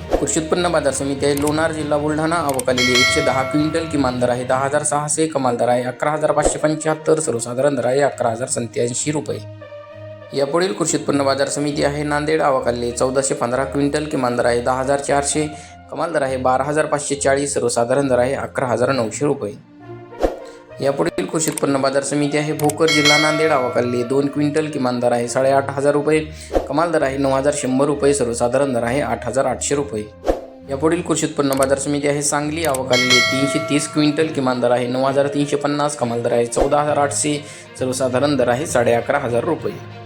कृषी उत्पन्न बाजार समिती आहे. लोणार जिल्हा बुलढाणा आवकालेली एकशे दहा क्विंटल किमान दर आहे. दहा हजार सहाशे कमाल दर आहे. अकरा हजार पाचशे पंच्याहत्तर सर्वसाधारण दर आहे. अकरा हजार सत्याऐंशी रुपये. यापुढील कृषी उत्पन्न बाजार समिती आहे. नांदेड अवकाली चौदाशे पंधरा क्विंटल किमान दर आहे. दहा हजार चारशे कमाल दर आहे. बारा हजार पाचशे चाळीस सर्वसाधारण दर आहे. अकरा हजार नऊशे रुपये. यापुढील कृषी उत्पन्न बाजार समिती आहे. भोकर जिल्हा नांदेड आवाकाली दोन क्विंटल किमान दर आहे. साडेआठ हजार रुपये. कमाल दर आहे. नऊ हजार शंभर रुपये. सर्वसाधारण दर आहे. आठ हजार आठशे रुपये. यापुढील कृषी उत्पन्न बाजार समिती आहे. सांगली आवाकाली तीनशे तीस क्विंटल किमान दर आहे. नऊ हजार तीनशे पन्नास. कमाल दर आहे. चौदा हजार आठशे. सर्वसाधारण दर आहे. साडे अकरा हजार रुपये.